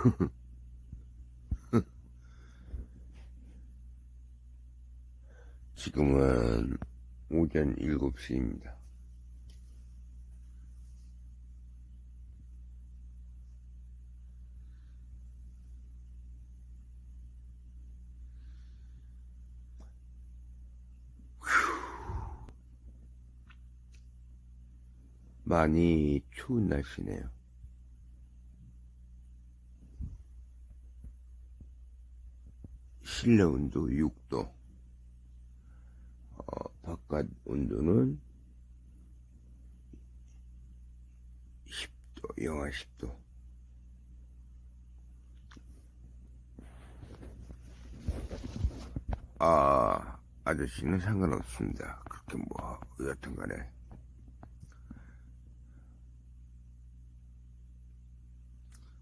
지금은 오전 7시입니다. 많이 추운 날씨네요. 실내 온도 6도. 어, 바깥 온도는 10도, 영하 10도. 아, 아저씨는 상관없습니다. 그렇게 뭐, 여튼 간에.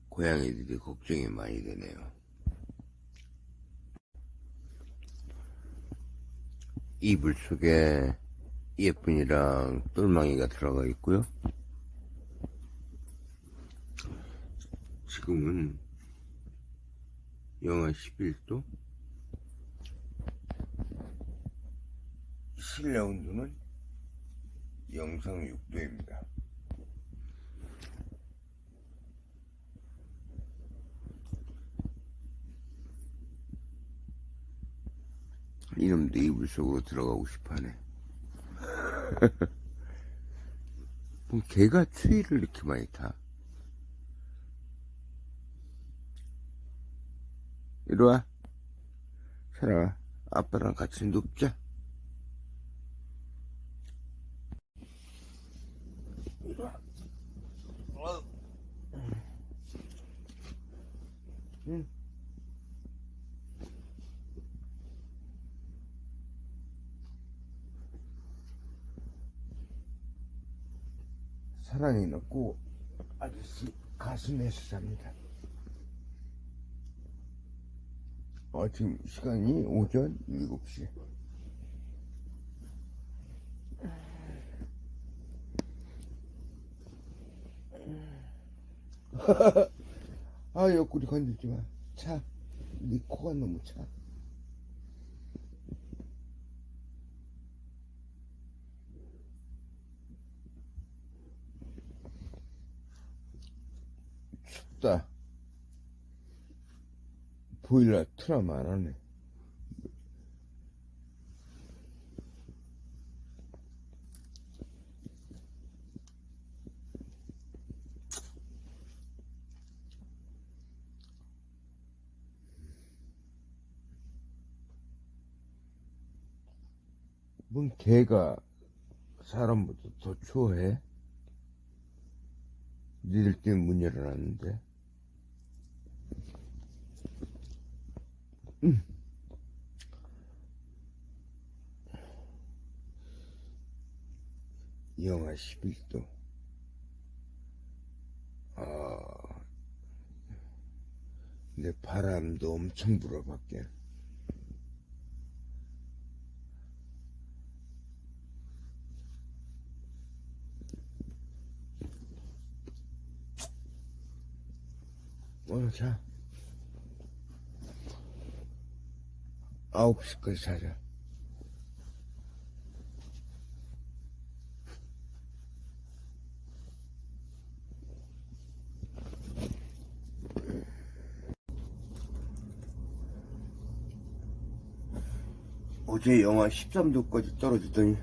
고양이들이 걱정이 많이 되네요. 이불 속에 예쁜이랑 똘망이가 들어가 있고요. 지금은 영하 11도, 실내 온도는 영상 6도입니다. 이놈도 이불 속으로 들어가고 싶어하네. 뭐 개가 추위를 이렇게 많이 타? 이리 와. 살아. 아빠랑 같이 눕자. 이리 와. 어. 응. 사랑이 넣고 아저씨 가슴에서 잡니다. 어, 지금 시간이 오전 7시. 아, 옆구리 건들지 마. 차. 네 코가 너무 차. 춥다. 보일러 틀어면 안 하네. 뭔 개가 사람보다 더 추워해? 니들 때문에 문 열어놨는데. 음. 영하 11도. 아, 근데 바람도 엄청 불어, 밖에. 오늘 자. 아홉 시까지 자자. 어제 영하 13도까지 떨어지더니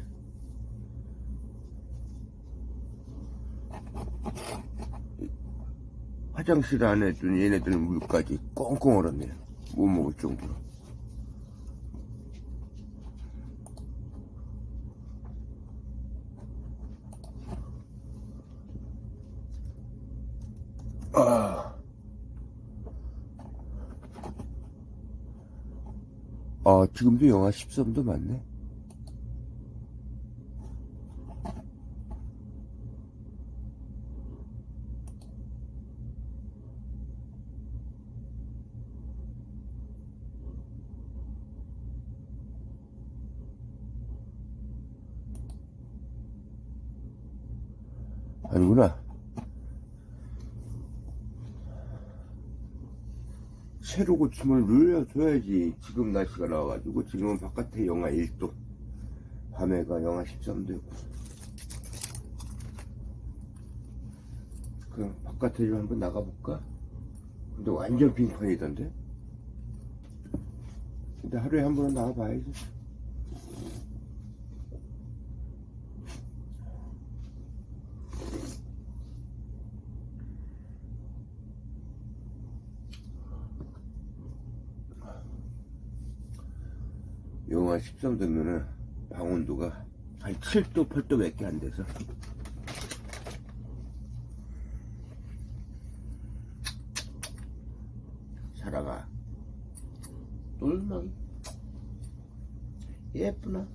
화장실 안에 둔 얘네들 물까지 꽁꽁 얼었네요. 못 먹을 정도로. 아, 지금도 영하 13도 맞네. 아니구나. 새로 고침을 눌려줘야지. 지금 날씨가 나와가지고 지금은 바깥에 영하 1도. 밤에가 영하 13도였고. 그럼 바깥에 좀 한번 나가볼까? 근데 완전 빙판이던데? 근데 하루에 한 번은 나가봐야지. 영하 13도면은 방 온도가 한 7도, 8도 밖에 안 돼서. 사랑아. 똘망이. 예쁘나?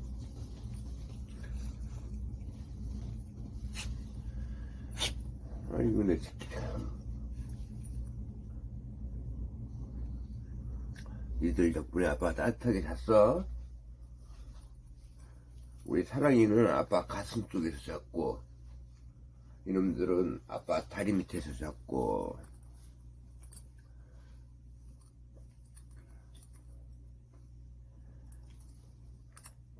아이고, 내 새끼야. 니들 덕분에 아빠 따뜻하게 잤어? 우리 사랑이는 아빠 가슴 쪽에서 잤고, 이놈들은 아빠 다리 밑에서 잤고,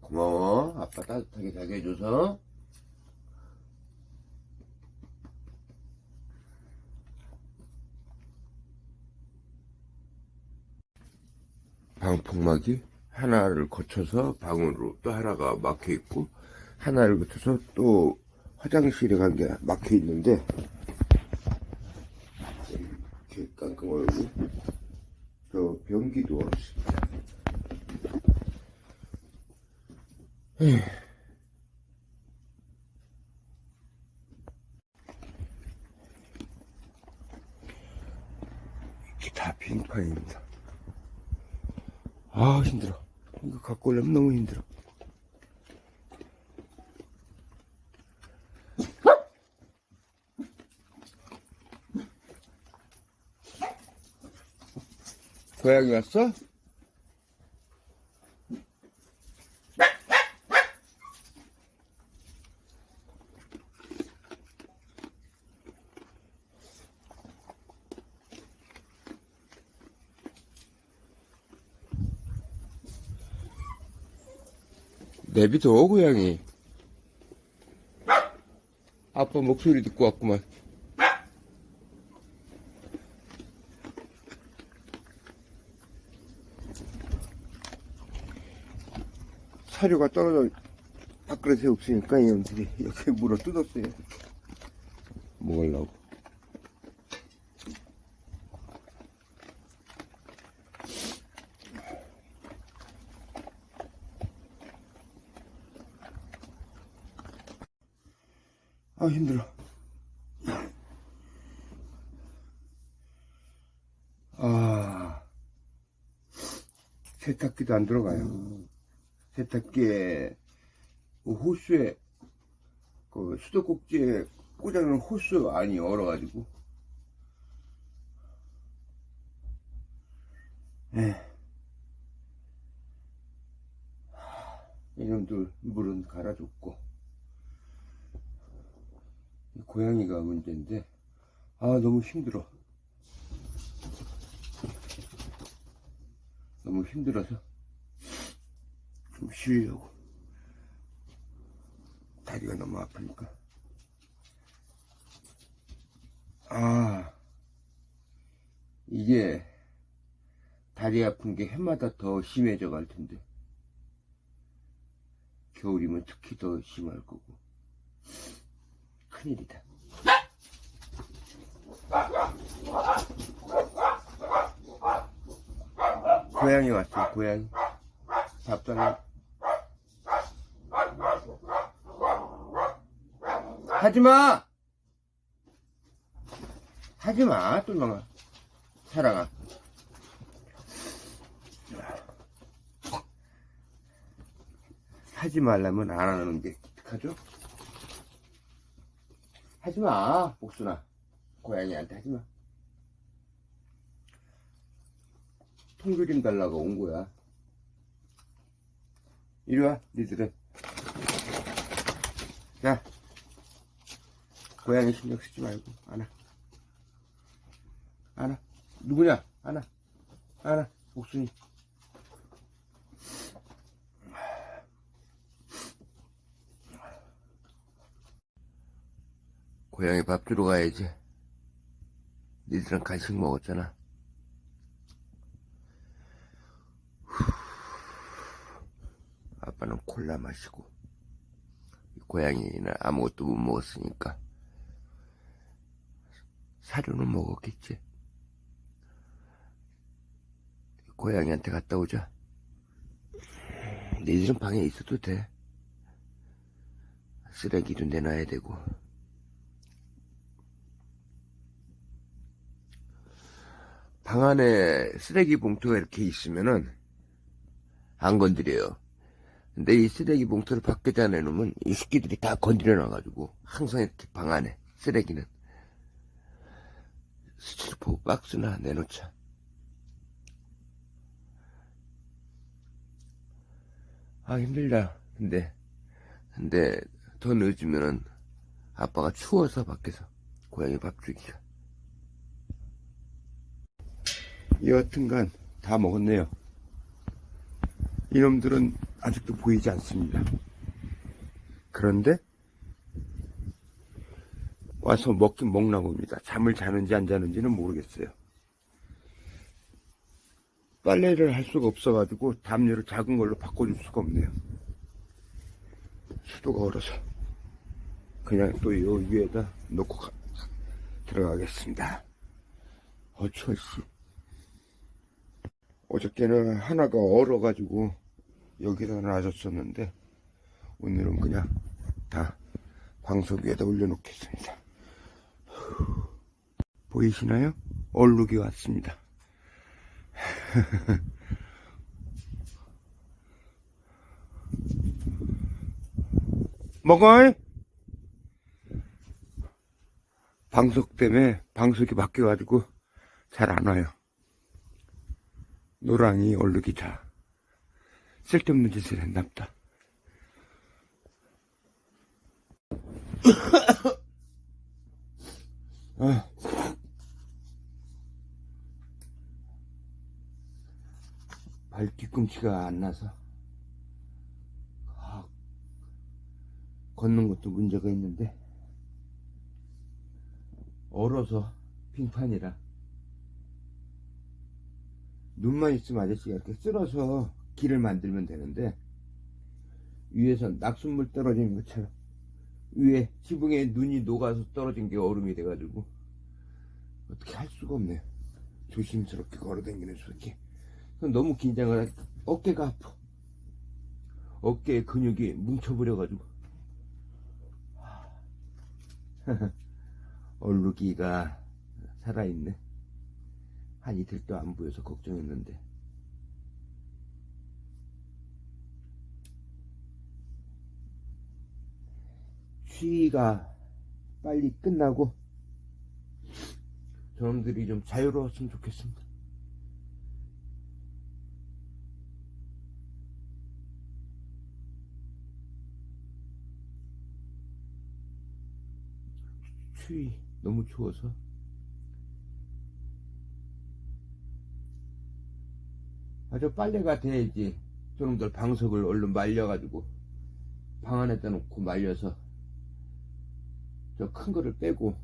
고마워. 아빠 따뜻하게 자게 해줘서. 방폭막이 하나를 거쳐서 방으로 또 하나가 막혀 있고 하나를 거쳐서 또 화장실에 간 게 막혀 있는데 이렇게 얼고 저 변기도 없습니다. 이게 다 빙판입니다. 아 힘들어. 이거 갖고 오려면 너무 힘들어. 고양이 왔어? 내비둬 고양이. 아빠 목소리 듣고 왔구만. 사료가 떨어져 밥그릇에 없으니까 이놈들이 이렇게 물어 뜯었어요. 먹으려고 아 힘들어. 아 세탁기도 안 들어가요. 세탁기에 그 호수에 그 수도꼭지에 꽂아놓은 호수 안이 얼어가지고. 에 이놈들 물은 갈아줬고 고양이가 문제인데 아 너무 힘들어. 너무 힘들어서 좀 쉬려고. 다리가 너무 아프니까. 아 이게 다리 아픈 게 해마다 더 심해져 갈 텐데. 겨울이면 특히 더 심할 거고 큰일이다. 고양이 왔어 고양이. 밥 달라 하지마! 하지마 똘망아 사랑아 하지 말라면 안 하는 게 기특하죠? 하지마 복순아. 고양이한테 하지마. 통그림 달라고 온 거야. 이리 와 니들은. 자 고양이 신경 쓰지 말고 안아. 안아. 누구냐? 안아. 하나, 옥순이. 고양이 밥 주러 가야지. 니들은 간식 먹었잖아. 후. 아빠는 콜라 마시고, 고양이는 아무것도 못 먹었으니까, 사료는 먹었겠지. 고양이한테 갔다 오자. 니들은 방에 있어도 돼. 쓰레기도 내놔야 되고. 방 안에 쓰레기 봉투가 이렇게 있으면은 안 건드려요. 근데 이 쓰레기 봉투를 밖에다 내놓으면 이 새끼들이 다 건드려 놔가지고 항상 이렇게 방 안에 쓰레기는 스티로포 박스나 내놓자. 아 힘들다. 근데 근데 더 늦으면은 아빠가 추워서 밖에서 고양이 밥 주기가. 여하튼간 다 먹었네요. 이놈들은 아직도 보이지 않습니다. 그런데 와서 먹긴 먹나 봅니다. 잠을 자는지 안 자는지는 모르겠어요. 빨래를 할 수가 없어가지고 담요를 작은 걸로 바꿔줄 수가 없네요. 수도가 얼어서 그냥 또 요 위에다 놓고 가- 들어가겠습니다. 어쩔 수. 어저께는 하나가 얼어가지고 여기다 놔줬었는데 오늘은 그냥 다 방석 위에다 올려놓겠습니다. 보이시나요? 얼룩이 왔습니다. 먹어! 방석 때문에 방석이 바뀌어가지고 잘 안 와요. 노랑이 얼룩이 다 쓸데없는 짓을 했나보다. 아. 발 뒤꿈치가 안 나서 아, 걷는 것도 문제가 있는데 얼어서 빙판이라 눈만 있으면 아저씨가 이렇게 쓸어서 길을 만들면 되는데 위에서 낙순물 떨어지는 것처럼 위에 지붕에 눈이 녹아서 떨어진 게 얼음이 돼가지고 어떻게 할 수가 없네요. 조심스럽게 걸어다니는 수밖에. 너무 긴장을 하니까 어깨가 아파. 어깨에 근육이 뭉쳐버려가지고. 얼룩이가 살아있네 한 이틀도 안 보여서 걱정했는데 추위가 빨리 끝나고 저놈들이 좀 자유로웠으면 좋겠습니다. 추위 너무 추워서 아주 빨래가 돼야지 저놈들 방석을 얼른 말려가지고 방 안에다 놓고 말려서 저 큰 거를 빼고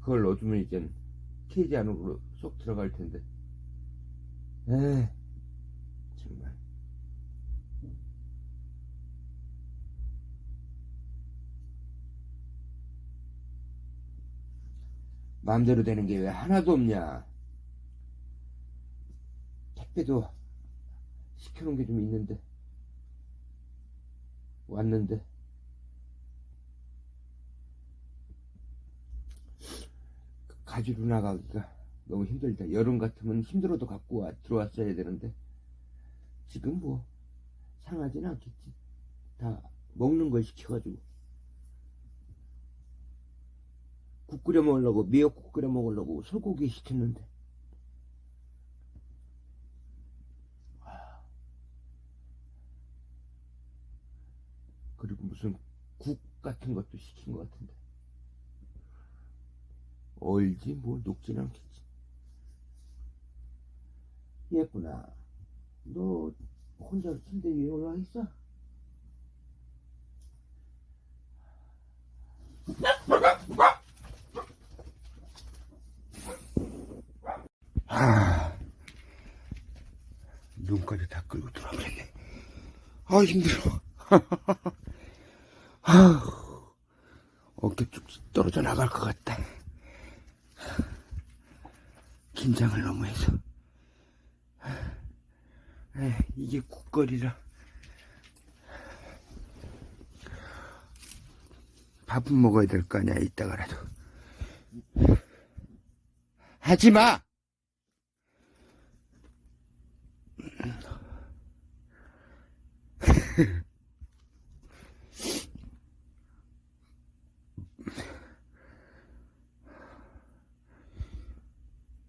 그걸 넣어주면 이젠 케이지 안으로 쏙 들어갈 텐데. 에 정말. 마음대로 되는 게 왜 하나도 없냐? 택배도 시켜놓은 게 좀 있는데. 왔는데. 가지로 나가기가 너무 힘들다. 여름 같으면 힘들어도 갖고 와, 들어왔어야 되는데. 지금 뭐 상하진 않겠지. 다 먹는 걸 시켜가지고. 국 끓여 먹으려고 미역국 끓여 먹으려고 소고기 시켰는데 그리고 무슨 국 같은 것도 시킨 것 같은데 얼지 뭐 녹진 않겠지 예쁘나 너 혼자 침대 위에 올라와 있어? 아, 눈까지 다 끌고 들어오겠네. 아, 힘들어. 아, 어깨 쭉 떨어져 나갈 것 같다. 긴장을 너무 해서. 에이, 이게 국거리라. 밥은 먹어야 될 거 아니야, 이따가라도. 하지 마!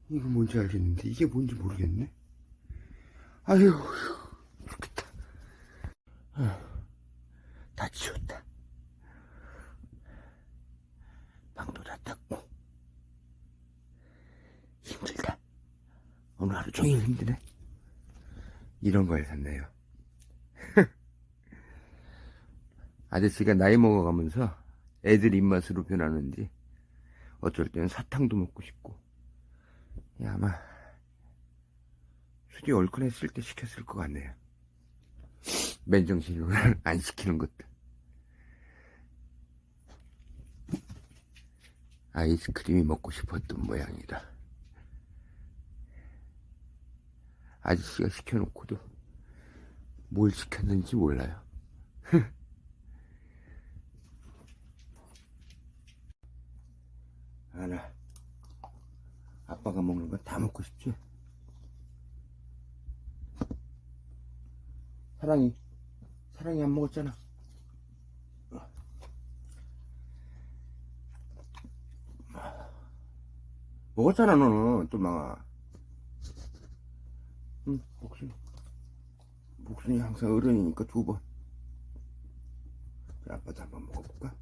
이거 뭔지 알겠는데, 이게 뭔지 모르겠네. 아유, 좋겠다. 아휴, 다 치웠다. 방도 다 닦고. 힘들다. 오늘 하루 종일 힘드네. 이런 걸 샀네요. 아저씨가 나이 먹어가면서 애들 입맛으로 변하는지 어쩔 때는 사탕도 먹고 싶고 예, 아마 술이 얼큰했을 때 시켰을 것 같네요. 맨정신으로 안 시키는 것도. 아이스크림이 먹고 싶었던 모양이다. 아저씨가 시켜놓고도 뭘 시켰는지 몰라요. 알아. 아빠가 먹는 거다 먹고 싶지? 사랑이, 사랑이 안 먹었잖아. 먹었잖아, 너는. 또 망아. 응, 목순이. 목순이 항상 어른이니까 두 번. 자, 아빠도 한번 먹어볼까?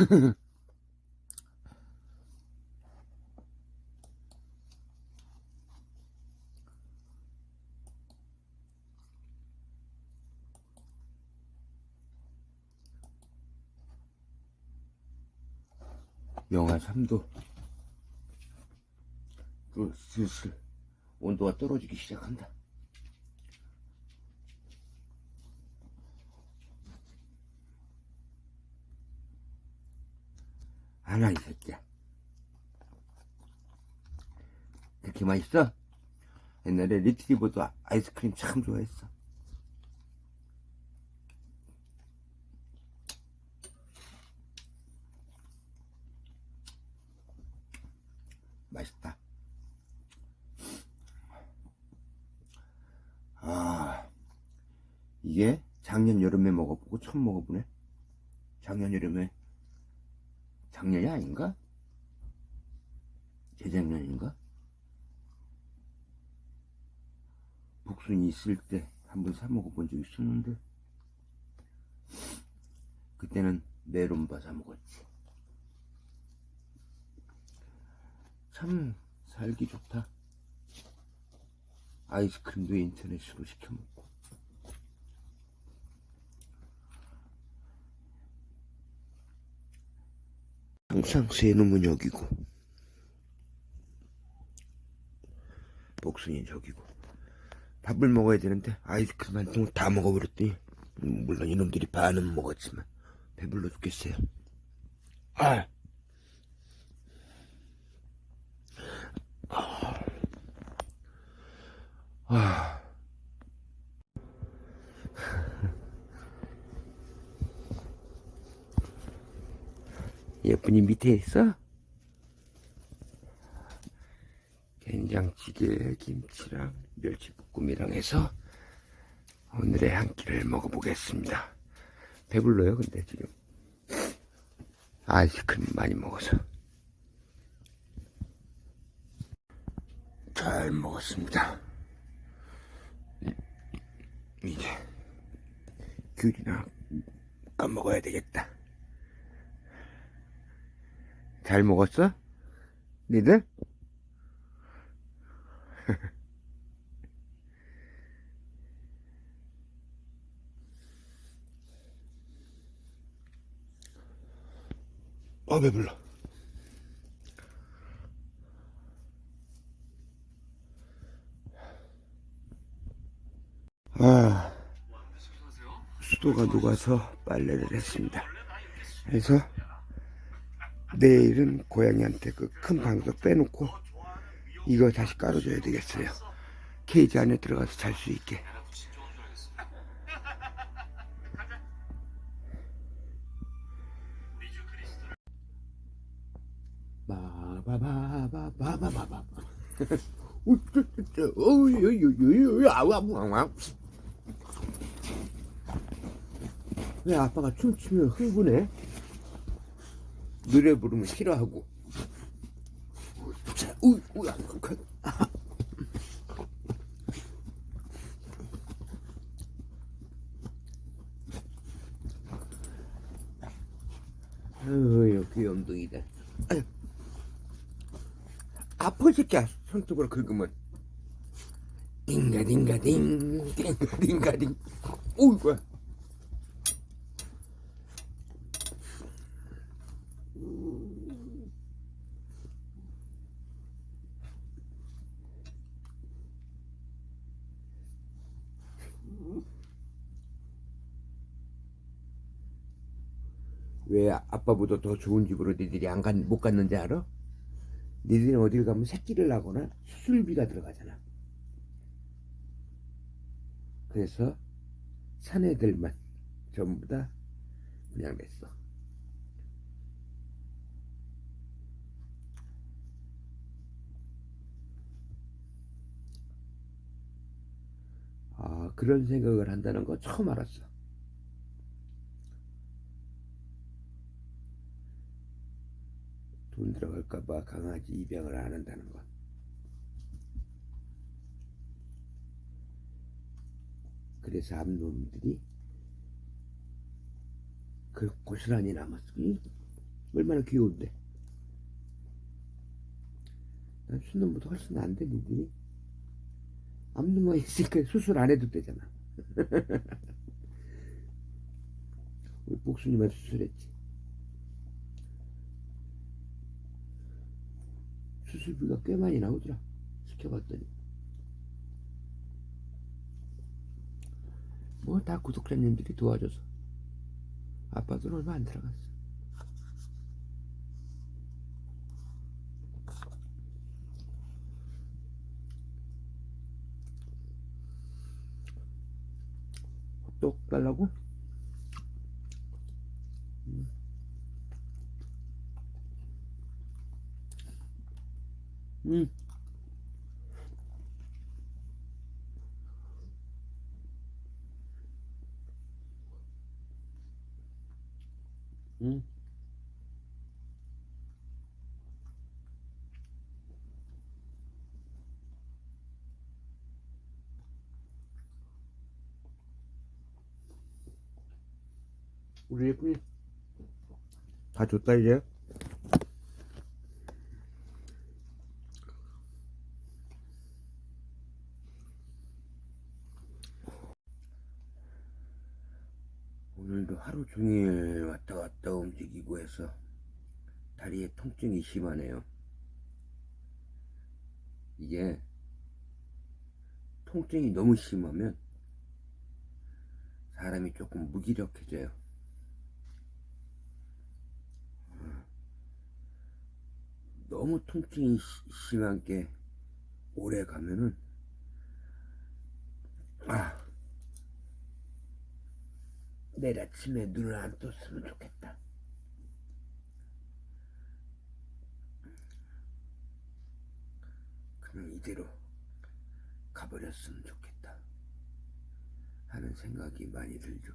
영하 3도. 또 슬슬 온도가 떨어지기 시작한다. 하나 이 새끼야. 그렇게 맛있어? 옛날에 리트리버도 아- 아이스크림 참 좋아했어. 맛있다. 아, 이게 작년 여름에 먹어보고 처음 먹어보네. 작년 여름에, 작년이 아닌가? 재작년인가? 복순이 있을 때 한 번 사 먹어본 적 있었는데, 그때는 메론바 사 먹었지. 참 살기 좋다. 아이스크림도 인터넷으로 시켜 먹고. 항상 새놈은 여기고, 복순이 저기고. 밥을 먹어야 되는데 아이스크림 한 통을 다 먹어버렸더니 음, 물론 이놈들이 반은 먹었지만 배불러 죽겠어요. 아. 아. 예쁜이 밑에 있어? 된장찌개, 김치랑 멸치볶음이랑 해서 오늘의 한 끼를 먹어보겠습니다. 배불러요, 근데 지금. 아이스크림 많이 먹어서 잘 먹었습니다. 이제 귤이나 까먹어야 되겠다. 잘 먹었어? 니들? 아 배불러. 아 수도가 녹아서 빨래를 했습니다. 그래서 내일은 고양이한테 그 큰 방석 빼놓고 이거 다시 깔아줘야 되겠어요. 케이지 안에 들어가서 잘 수 있게. 바바바바바바바바. 왜 아빠가 춤추면 흥분해? 노래 부르면 싫어하고. 자, 우, 우, 아, 그, 아. 아유, 귀염둥이다. 아유. 아파, 새끼야. 손톱으로 긁으면. 딩가딩가딩, 딩가딩가딩. 오이구야. 왜 아빠보다 더 좋은 집으로 니들이 안 간, 못 갔는지 알아? 니들이 어딜 가면 새끼를 낳거나 수술비가 들어가잖아. 그래서 사내들만 전부 다 그냥 냈어. 아, 그런 생각을 한다는 거 처음 알았어. 들어갈까봐 강아지 입양을 안 한다는 것. 그래서 암놈들이 그 고스란히 남았어. 이 얼마나 귀여운데. 난 순놈보다 훨씬 안 돼 니들이. 암놈만 있으니까 수술 안 해도 되잖아. 우리 복순이만 수술했지. 수술비가 꽤 많이 나오더라. 시켜봤더니. 뭐 다 구독자님들이 도와줘서. 아빠도 얼마 안 들어갔어. 또 달라고? 음. 음. 우리 예쁜이 다 줬다 이제 하루 종일 왔다 갔다 움직이고 해서 다리에 통증이 심하네요. 이게 통증이 너무 심하면 사람이 조금 무기력해져요. 너무 통증이 시- 심한 게 오래 가면은 아 내일 아침에 눈을 안 떴으면 좋겠다. 그냥 이대로 가버렸으면 좋겠다. 하는 생각이 많이 들죠.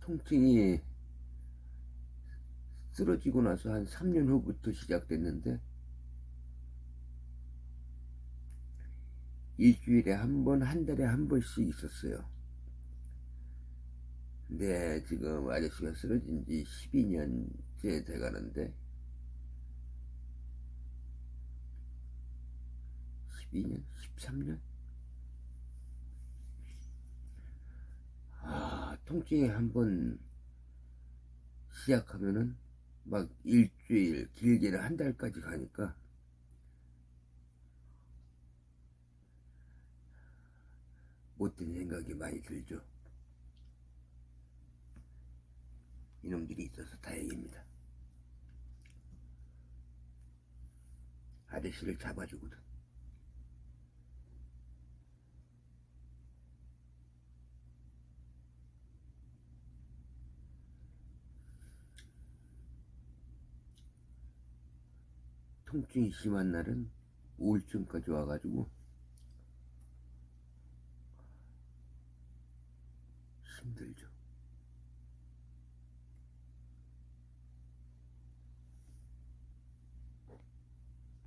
통증이 쓰러지고 나서 한 3년 후부터 시작됐는데 일주일에 한 번, 한 달에 한 번씩 있었어요. 근데 지금 아저씨가 쓰러진 지 12년째 돼 가는데 12년? 13년? 아, 통증이 한 번 시작하면은 막 일주일, 길게는 한 달까지 가니까 못된 생각이 많이 들죠. 이놈들이 있어서 다행입니다. 아저씨를 잡아주거든. 통증이 심한 날은 우울증까지 와가지고 힘들죠.